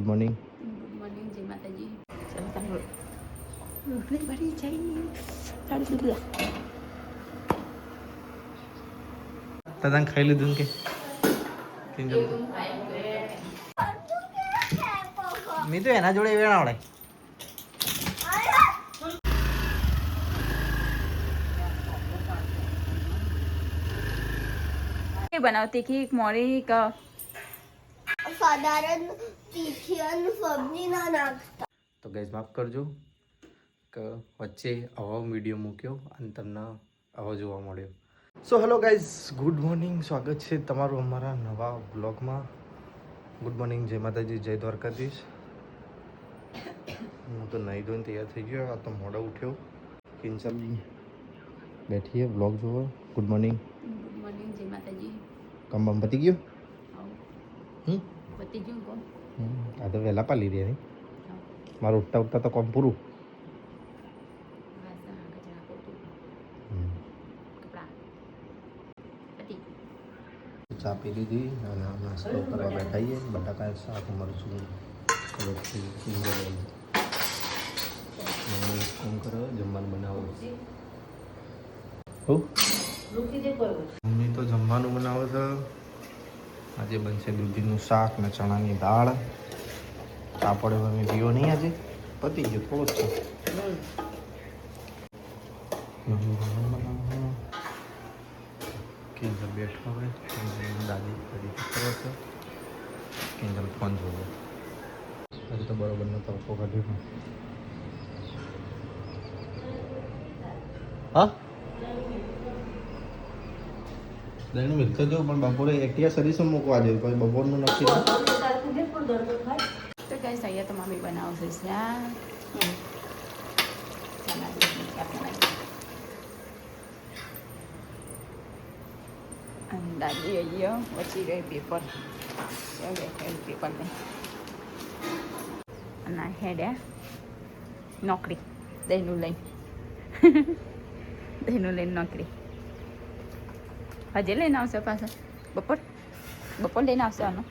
Good morning good morning જય માતાજી ચાલો ચાલો રોટલી ભરી જઈ ચાલો દાદા ખાઈ લીધું કે કેમ જમતું? મેં તો એના જોડે વેણ આવડે બનાવતી તીખી મોરી ક સાધારણ તો ગઈઝ માફ કરજો કે વચ્ચે આવો વીડિયો મૂક્યો અને તમને આવો જોવા મળ્યો. So hello guys good morning સ્વાગત છે તમારું અમારા નવા બ્લોગમાં ગુડ મોર્નિંગ જય માતાજી જય દ્વારકાધીશ. હું તો નહીં ધોઈને તૈયાર થઈ ગયો આ તો મોડો ઉઠ્યો. કિંચલ બેઠીએ બ્લોગ જોવો. ગુડ મોર્નિંગ ગુડ મોર્નિંગ જય માતાજી. કામ બામ પતી ગયું? હમ? પતી ગયું કોણ આ તો વહેલા પાલી રહ્યા નહીં. મારું ઉઠતા ઉઠતા તો કોમ પૂરું. ચા પી લીધી અને નાસ્તો કરવા બેઠાઈએ બટાકા શાક મરચું રોટલી સિંગલ મમ્મી ફોન કરો જમવાનું બનાવો. મમ્મી તો જમવાનું બનાવે છે. આજે બનશે દૂધીનું શાક ને ચણાની દાળ. પાપડ અમે પીવો નહીં આજે. પતી ગયો, થોડો જ છે. કિંજલ બેઠો હવે કિંજલની દાદી કરી છો. કેન્દ્ર ફોન જોવો. હજી તો બરોબર નો તડકો કાઢ્યો હા? દહીં મિલતો જો પણ બપોરે એકટીયા સર્વિસમાં મૂકવા જોઈએ પછી બપોરનું નક્કી નહીં. તો ગાઈસ અહીંયા તો મમ્મી બનાવશે દાદી અહીંયા વચ્ચી ગઈ પેપર પેપર લઈ અને હેડે નોકરી દહીંનું લઈ દહીંનું લઈને નોકરી. હજે લઈને આવશે પાછા બપોર બપોર લઈને આવશે આનો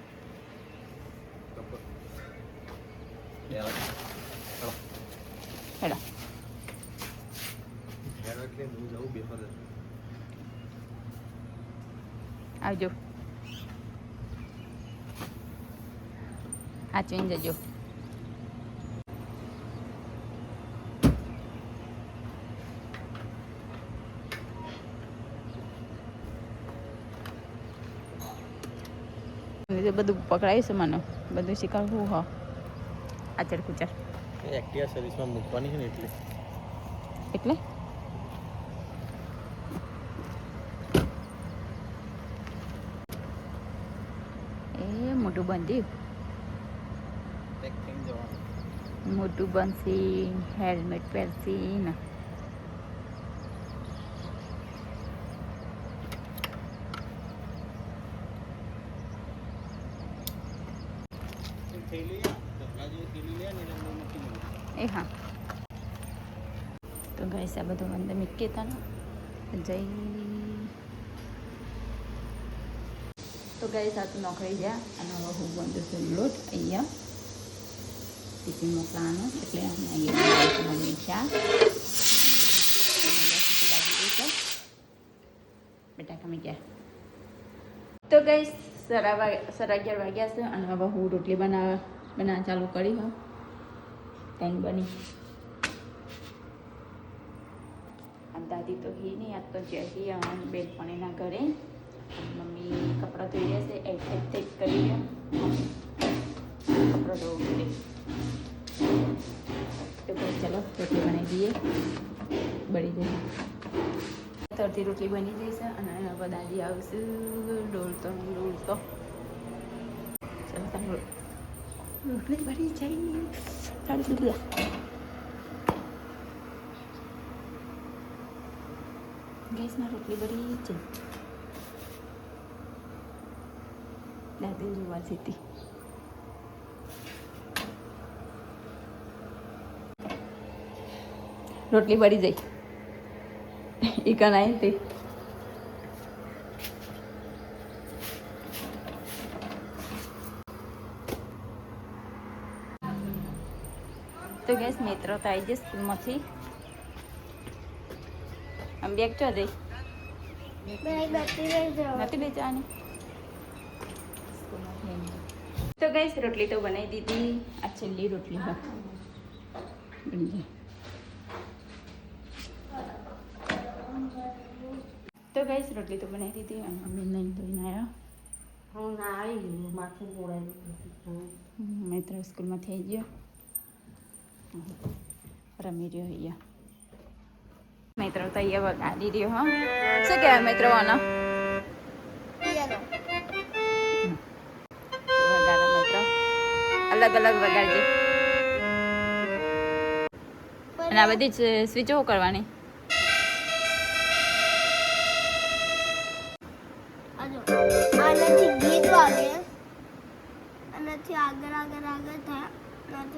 હેલો આવજો આચવીને જજો તો બધું પકડાયું છે મને. બધું શીખવાડવું હ. આચર કુચર એક્ટિવા સર્વિસમાં મૂકવાની છે ને એટલે. એટલે? એ મોટું બાંધ્યું મોટું બનશે હેલ્મેટ પહેરશે ને. એ હા તો ગાઈસ આ બધું અંદર મૂકી હતા ને જઈ તો ગાઈસ આ તો નોકરી ગયા અને હવે હું બંધ છું લોટ અહીંયા ટિફિન મોકલાવાનો એટલે અમે અહીંયા મમ્મી ચા બટાકા મૂક્યા તો ગાઈસ સાડા વાગ સાડા અગિયાર વાગ્યા છે અને હવે હું રોટલી બનાવવા બનાવવા ચાલુ કરી હા ટાઈમ બની દાદી તો હી નહીં આજ તો જહી આવવાની બેનપણીના ઘરે. મમ્મી કપડાં ધોઈ રહ્યા છે એક એક એક કરી રહ્યા કપડાં ધોવું પડે તો ચલો, રોટલી બનાવી દઈએ. બળી જાય. તરતી રોટલી બની જશે અને હવે દાદી આવશે. ડોલતો ડોલતો રોટલી બની જાય સુધી ગેસમાં રોટલી બળી છે દાદી જોવા જતી. રોટલી બળી જઈ એ કણાય તે ગેસ મિત્રો તો આવી જાય સ્કૂલમાંથી આમ બેગ ચો દઈ નથી જાય. તો ગઈશ રોટલી તો બનાવી દીધી આ છેલ્લી રોટલી બની જાય તો ગઈશ રોટલી તો બનાવી દીધી અને મમ્મી નહીં ધોઈને આવ્યા હું ના આવી માથું બોળાવી મિત્ર સ્કૂલમાં થઈ ગયો. રમી રહ્યો અહીંયા મિત્રો તો અહીંયા વગાડી રહ્યો હા. શું કહેવાય મિત્રો આનો? વગાડો મિત્રો. અલગ અલગ વગાડજે. અને આ બધી જ સ્વિચો કરવાની? આગળ આગળ થાય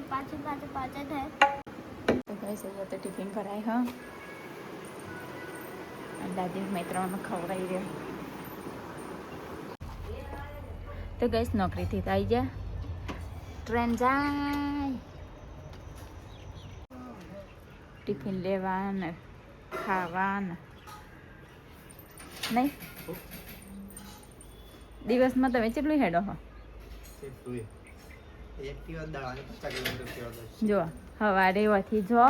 પાછું પાછળ થાય તો ગઈ અહીંયા તો ટિફિન ભરાય હા દાદી મિત્રોને ખવડાવી રહ્યો તો ગઈશ નોકરીથી આવી જા ટ્રેન જાય. ટિફિન લેવા ખાવાને. નહીં? દિવસમાં તમે કેટલું હેડો હો? જો સવારે વથી જો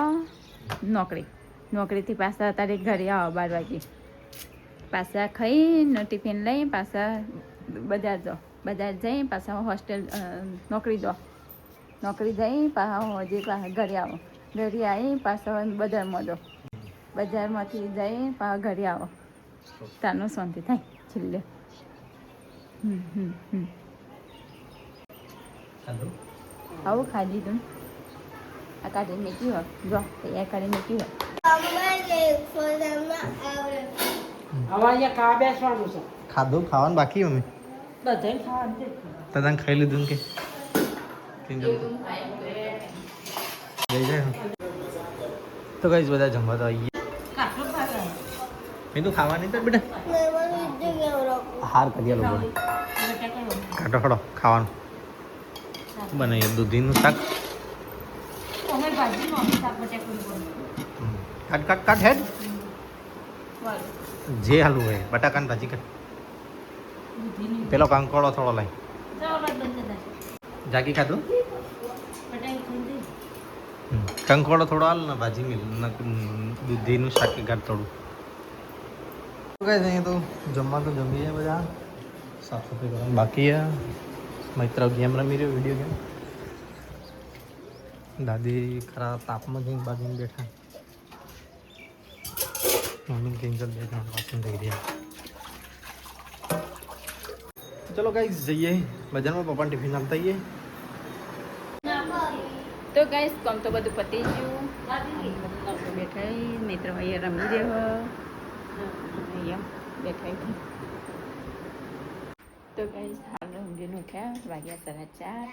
નોકરી. નોકરીથી પાછા તારે ઘરે આવો બાર વાગે. પાછા ખાઈને ટિફિન લઈ પાછા બજાર જાઓ બજાર જઈ પાછા હોસ્ટેલ નોકરી દો. નોકરી જઈ પાછા હજી પાછા ઘરે આવો. ઘરે આવી પાછા બજારમાં દો. બજારમાંથી જઈ પાછા ઘરે આવો. તારનું શાંતિ થાય છેલ્લે. હમ હમ હમ. આવું ખાઈ લીધું આ કાઢી મેકી હોય. જો તૈયાર કરી મેકી હોય. ખાધું? ખાવાનું બાકી અમે તને ખાઈ લીધું કે? તો. કઈ બધા જમવા તો આવી મેં તો ખાવાની તો બેટા. હાર કરી લોકો કાઢો ખડો ખાવાનું. બનાવીએ દૂધીનું શાક. કાટ કાટ કાટ હેડ. જે હાલું હોય બટાકાની ભાજી કાટ પેલો કાંકોળો થોડો લઈ. જાગી ખાધું કંકોડો થોડો હાલ ને ભાજી મિલ દૂધીનું શાક કાઢ થોડું. કઈ નહીં તો જમવા તો જમી જાય બધા. સાફ સફાઈ કરવાનું બાકી મિત્ર ગેમ રમી રહ્યો વીડિયો ગેમ દાદી ખરા તાપમાં જઈને બાજુમાં બેઠા. મમ્મી કેન્સલ બે ત્રણ વાસણ થઈ રહ્યા. ચલો કઈ જઈએ. બજારમાં પપ્પાને ટિફિન આપતા આવીએ. તો ગાઈસ કોમ તો બધું પતી ગયું. બેઠા મિત્ર અહીંયા રમી રહ્યો. અહીંયા બેઠા તો ગાઈસ ઉઠ્યા વાગ્યા સાડા ચાર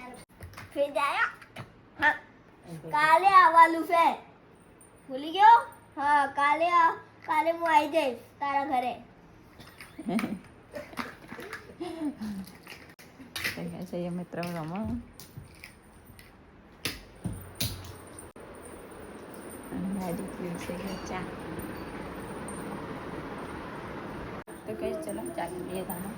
કાલે આવવાનું છે ભૂલી ગયો હા કાલે કાલે હું આવી જઈશ તારા ઘરે ગાઈસ મિત્ર રમો ચા તો કઈ ચલો ચાલી લઈએ તાનો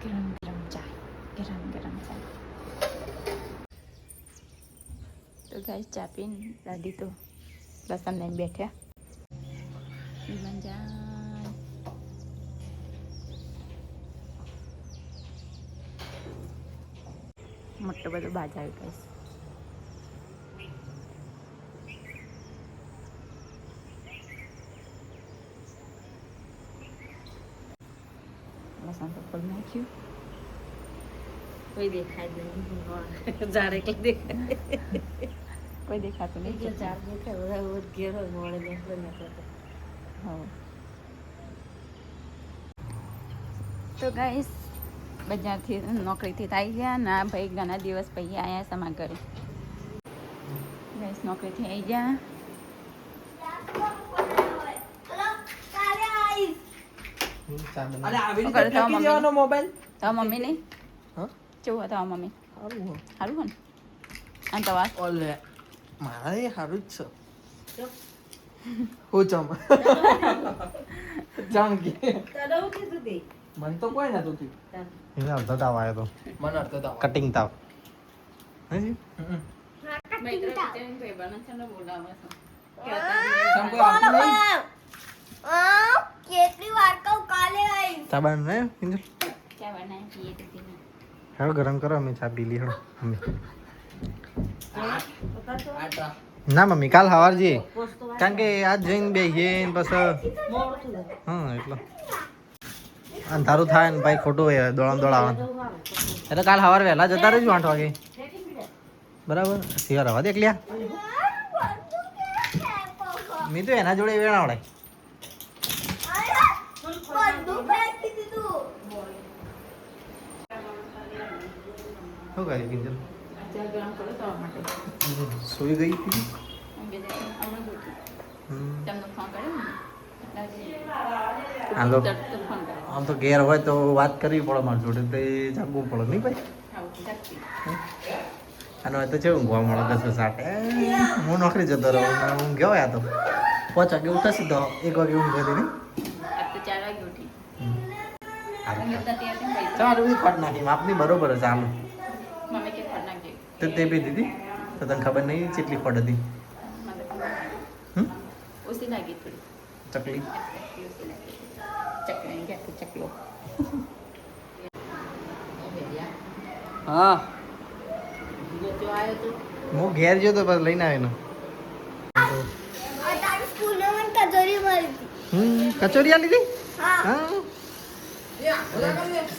ગરમ ગરમ ચા ગરમ ગરમ ચા તો ગાઈસ ચા પીને દાદી તો લસણ લઈને બેઠ્યા મંજા મોટો બધો લસણ તો ફૂલ નાખ્યું. કોઈ દેખાય નહીં. જારે એટલે દેખાય. કોઈ દેખાતું જો નહીં ચાર દેખાય. બધા ઘેર મોડે નીકળે નીકળે હા. તો ગાઈસ બજારથી નોકરીથી આવી ગયા ના ભાઈ ઘણા દિવસ પછી આવ્યા સમા ઘરે ગાઈસ નોકરીથી આવી ગયા મમ્મી નહીં હા? કેવું હતા મમ્મી? સારું ને? અને તો વાત. ઓલે મારા એ સારું જ છે. હું ચમ? ચમ કે મને તો કોઈ નતું થયું. એને અડધો તાવ આવ્યો તો. મને અડધો તાવ કટિંગ તાવ. હેડો ગરમ કરો અમે ચા પી હેડો મમ્મી ના મમ્મી કાલ સવાર જઈએ કારણ કે આજ જઈને બેસીએ ને પછી હા એટલે. અંધારું થાય ને ભાઈ ખોટું હોય દોડામ દોડાવાનું એટલે કાલ સવારે વહેલા જતા રહેજો આઠ વાગે. બરાબર? સિવાર હવા દેખ લ્યા. મેં તો એના જોડે વેણાવડે શું કહે કિંજલ? સુઈ ગઈ હાલો. આમ તો ઘેર હોય તો વાત કરવી પડે મારી જોડે, તો એ જાગવું પડે, નહીં ભાઈ? અને હવે તો છે ઊંઘવા મળે દસ દસ હું નોકરી જતો રહું, ને હું ગયો આ તો. પાંચ વાગે ઉઠે સીધો, એક વાગે ઊંઘ હતી તો ત્યાં તેમ ભાઈ ખોટ નાખી છે આમ તો તે બી દીધી. તો તને ખબર નહીં કેટલી ખોટ હતી. ચકલી. ચકલી ગયા તો ચકલો હા. જો હું ઘેર ગયો તો પછી લઈને આવ્યો કચોરી મળી હતી હમ કચોરી આ લીધી હા. હા.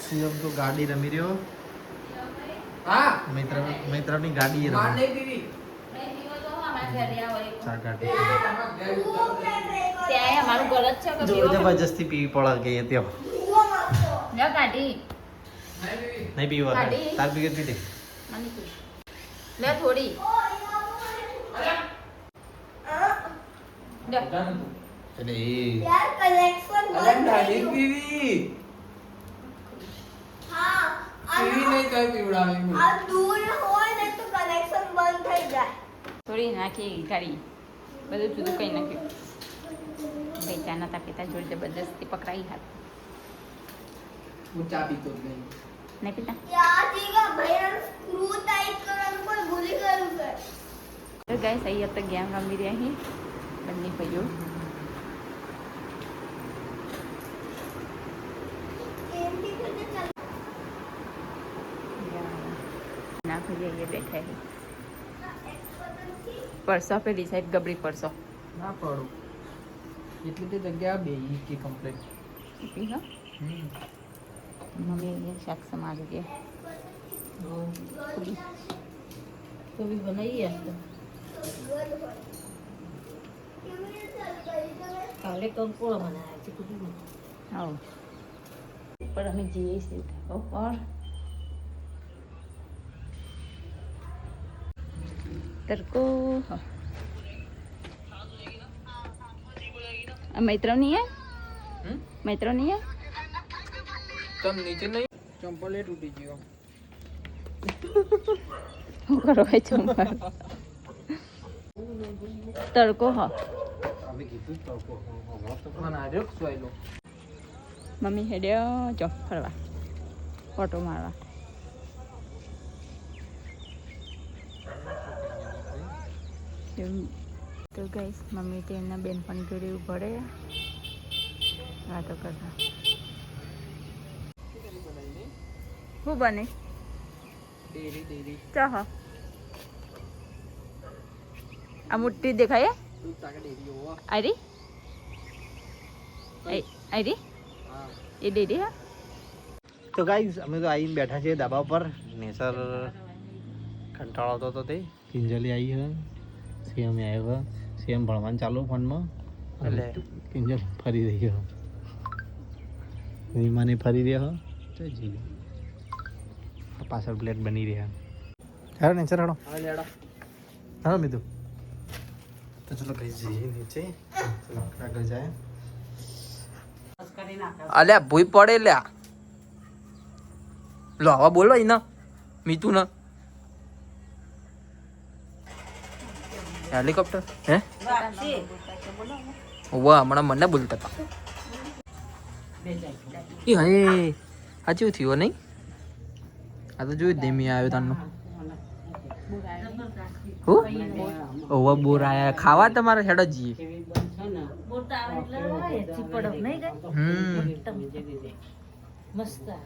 સીએમ તો ગાડી રમી રહ્યો. હા. મિત્ર મિત્રની ગાડી રમી. ચા ગાડી ત્યાં જબરજસ્તી પીવી પડે કે એ ત્યાં. નહીં પીવા તાર. પી પી દે તું લે થોડી. લે. યાર કલેક્શન અરે બંધ થઈ નહીં ગયું. પીવી. હા પીવી નહીં કઈ પીવડાવી આ દૂર હોય ને તો કનેક્શન બંધ થઈ જાય. થોડી નાખી ગાડી બધું જુદું કઈ નાખ્યું. ભાઈ ચા નતા પીતા જોડે જબરદસ્તી પકડાઈ હાથ. હું ચા પીતો જ નહીં. નહીં પીતા? યાર જીગા ભૈયા સ્ક્રૂ ટાઈટ કરવાનું પણ ભૂલી ગયું છે તો ગાઈસ અહીંયા તો ગેમ રમી રહ્યા અહીં બંને ભાઈઓ. ના ભાઈ અહીંયા બેઠા પરસો પેલી સાઈડ ગબડી પરસો. ના પડું. એટલી તે જગ્યા બે કે કમ્પ્લીટ મમ્મી અહીંયા શાક પૂરી પૂરી બનાવી તો કેવી રીતે ચાલુ કરી કાલે કંકોળો બનાવ્યા છે પૂરી હા ઉપર અમે જઈએ છીએ ઉપર તરકો હા. મૈત્ર નહીં હે? હમ? મૈત્ર નહીં હે? ચમ નીચે નહીં? ચંપલ એ તૂટી ગયો. શું કરો ભાઈ ચંપલ? તડકો હા. મમ્મી હેડ્યો જો ફરવા. ફોટો મારવા. એવું. તો ગાઈસ મમ્મી તે એના બેનપણી જોડે ઊભો રહ્યા વાતો કરતા. શું બને? ડેરી આ મોટી દેખાય આરી હા. એ ડેરી હા? તો ગાઈઝ અમે તો આવીને બેઠા છીએ ધાબા પર નેસર કંટાળો હતો હતો તે. કિંજલી આવી હે. અમે આવ્યો સીએમ ભણવાનું? ચાલુ ફોનમાં. એટલે? કિંજલ ફરી રહ્યો. વિમાને ફરી રહ્યો. જી પાછળ પ્લેટ બની રહ્યા. હેડો નેસર હેડો લેડો. હેડો મીધું તો ચલો કઈ જઈએ નીચે. આગળ જાય. અલ્યા ભૂઈ પડે લ્યા. લો હવે બોલો એને મીતુ ને હેલિકોપ્ટર? હે? વાહ. હમણાં મને બોલતા હતા. એ હે સાચું થયું નહીં? આ તો જોયું જ નહીં આવ્યો તારનો ઓવા બોર આયા. ખાવા તમારે હેડો જઈએ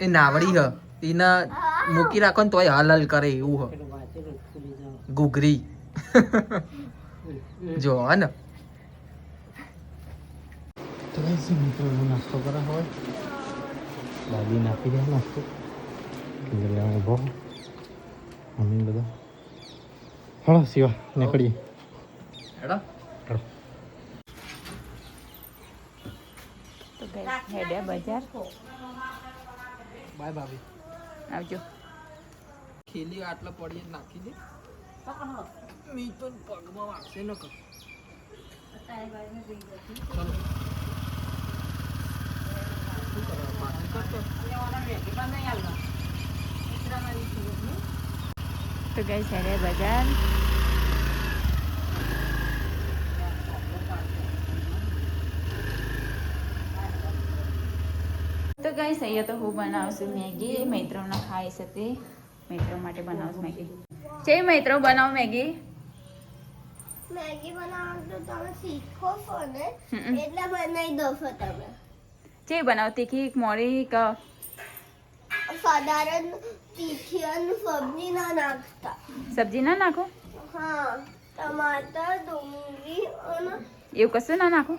એ નાવડી હ. એને મૂકી રાખો ને તોય હાલ હલ કરે એવું હ. ઘૂઘરી. જો હે ને. તો ગાઈસ મિત્રો નાસ્તો કરા હોય દાદી નાખી દે નાસ્તો. એટલે બહુ મમ્મી બધા. હળો શિવા નીકળીએ. હેડો. હેડો તો ગઈ હેડે બજાર. બાય ભાભી. આવજો. ખીલી આટલો પડીએ નાખી દે. મી તો પગમાં વાગશે ન કરું તો ગઈ છે બજાર. તો ગઈ અહીંયા તો હું બનાવશું છું મેગી ખાય ખાઈ તે. મૈત્રો માટે બનાવું મેગી. છે મૈત્રો બનાવ મેગી. મેગી બનાવવાનું તો તમે શીખો છો ને એટલે બનાવી દો છો તમે. જે બનાવ તીખી મોરી ક સાધારણ તીખી અને સબ્જી ના નાખતા. સબ્જી ના નાખો? હા ટમાટર ડુંગળી અને એવું કશું ના નાખો?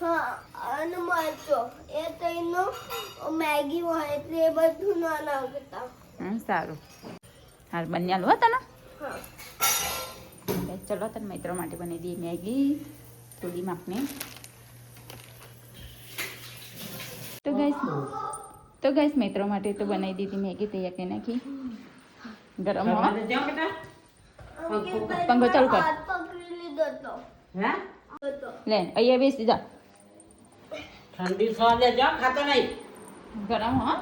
હા અને મરચો. એ તઈનો મેગી હોય એટલે એ બધું ના નાખતા. હમ સારું. હાલ બન્યા લો તને. હા. ચલો તને મિત્રો માટે બની દઈએ મેગી થોડી માપને. તો ગઈશ તો ગઈશ મિત્રો માટે તો બનાવી દીધી મેગી તૈયાર કરી નાખી. ગરમ પંખો ચાલુ કર. લે અહીંયા બેસી જા. ઠંડી થવા દે જો ખાતો નહીં. ગરમ હા.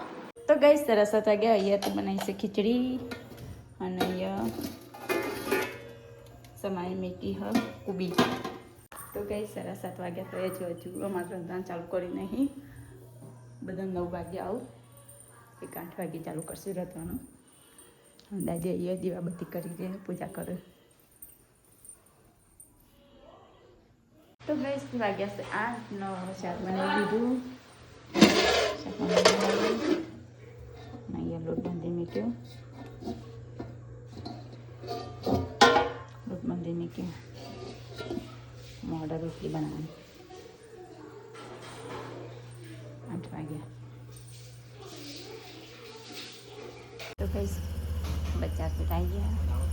તો ગઈ સરસ હતા ગયા. અહીંયા તો બનાવી છે ખીચડી અને અહીંયા સમાઈ મેકી હ કુબી તો ગઈ સારા સાત વાગ્યા તો એ હજુ અમારે રંધણ ચાલુ કરી નહીં. બધા નવ વાગે આવું. એક આઠ વાગે ચાલુ કરશું રંધવાનું. દાદી અહીંયા દીવાબત્તી કરી દે પૂજા કરે. તો ગઈ વાગ્યા છે? આઠ, નવ શાક બનાવી દીધું અહીંયા લોટ બાંધી મૂક્યો. લોટ બાંધી મૂક્યો મોડા રોટલી બનાવવાની આઠ વાગ્યા તો કઈ બચ્ચા પેટાઈ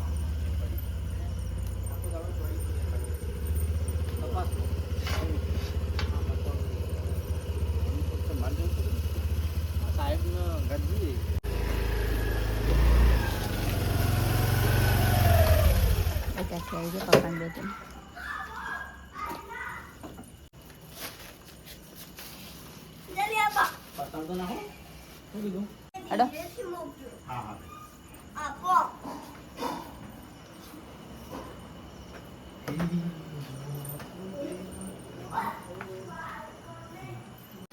બચ્ચા આવી ગયા પપ્પાને બે જણ જલ્દી આપો. હડો દેશી મૂકજો. આપો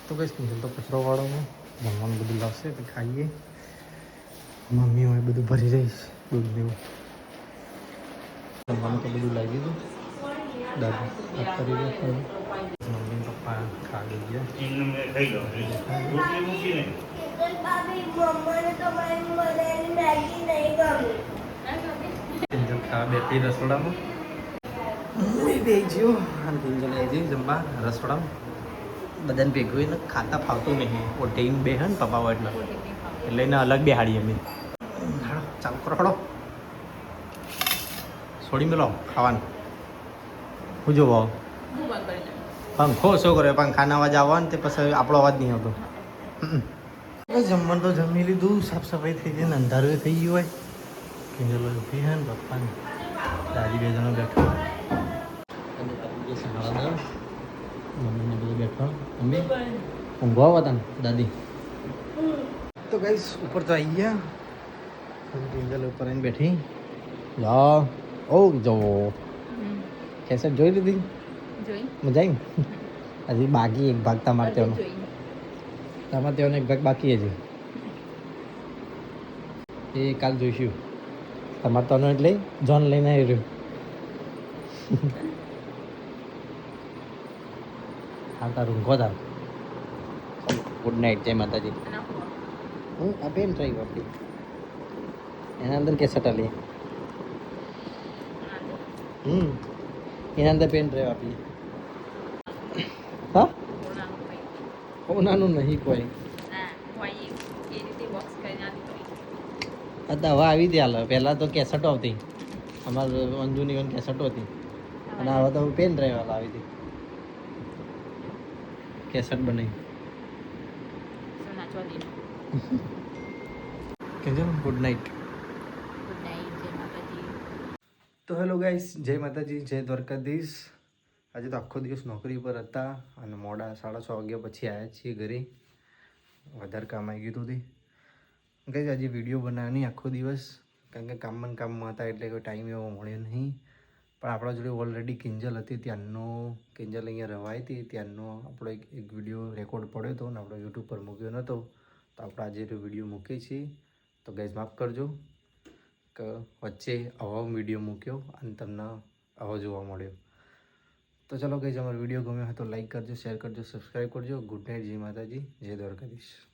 તો તો કચરો વાળો જમવાનું બધું લાવશે તો ખાઈએ મમ્મી હોય બધું ભરી રહીશ દૂધ જેવું જમવાનું તો બધું લાગી ગયું. દાદા કરી રહ્યા મમ્મી પપ્પા ખાઈ ગયા ખાવા બેઠી રસોડામાં. હું બે જ્યો અને કિંજલ આવી જઈ જમવા રસોડામાં. બધાને ભેગું હોય ને ખાતા ફાવતું નહીં. પ્રોટીન બે હે ને પપ્પા હોય એટલે એને અલગ બેહાડીએ અમે. હાલો ચાલુ કરો છોડી મેલો ખાવાનું. હું જોવો. પંખો શું કરે પંખાના અવાજ આવવા ને તે પછી આપણો અવાજ નહીં આવતો. જમવાનું તો જમી લીધું સાફ સફાઈ થઈ ગઈ ને અંધારું થઈ ગયું હોય. કિંજલો ઊભી હે ને પપ્પાને દાદી બે જણા બેઠા. મમ્મીને બધું બેઠો. મમ્મી? ઊંઘો આવો તને દાદી. તો ગાઈસ ઉપર તો આવી ગયા. કિંજલ ઉપર આવીને બેઠી. જા ઓ જો કેસેટ જોઈ લીધી જોઈ મજા આવી હજી બાકી એક ભાગ તમારે ત્યાંનો તમારે ત્યાંનો એક ભાગ બાકી હજી એ કાલ જોઈશું તમારે ત્યાંનો એટલે જોન લઈને આવી રહ્યું હા તારું ઊંઘો તાર ગુડ નાઇટ જય માતાજી હું આપે પેન ટ્રાઈ કરતી એના અંદર કેસેટ આલી હમ. એના અંદર પેન ડ્રાઈવ આપીએ. હા? ઓનાનું નહીં કોઈ. અત્યારે હવે આવી દે હાલ. પહેલાં તો કેસેટો આવતી. અમારે અંજુની પણ કેસેટો હતી. અને હવે તો પેન ડ્રાઈવ હાલ આવી હતી. કેસેટ બનાવી. કેજો ગુડ નાઇટ તો હેલો ગાઈસ, જય માતાજી, જય દ્વારકાધીશ. આજે તો આખો દિવસ નોકરી પર હતા અને મોડા સાડા છ વાગ્યા પછી આવ્યા છીએ ઘરે. વધારે કામ આવી ગયું હતું તે. ગાઈસ, આજે વીડિયો બનાવવાની આખો દિવસ. કારણ કે કામમાં કામમાં હતા એટલે કોઈ ટાઈમ એવો મળ્યો નહીં. પણ આપણા જોડે ઓલરેડી કિંજલ હતી, ત્યાંનો કિંજલ અહીંયા રવાઈ હતી ત્યાંનો આપણો એક એક વીડિયો રેકોર્ડ પડ્યો હતો અને આપણો યુટ્યુબ પર મૂક્યો નહોતો તો આપણે આજે વીડિયો મૂકીએ છીએ. તો ગાઈઝ માફ કરજો. કે વચ્ચે આવો વીડિયો મૂક્યો અને તમને આવો જોવા મળ્યો. તો ચલો જ અમારો વીડિયો ગમ્યો હોય તો લાઈક કરજો શેર કરજો સબસ્ક્રાઈબ કરજો. ગુડ નાઇટ જય માતાજી, જય દ્વારકાધીશ.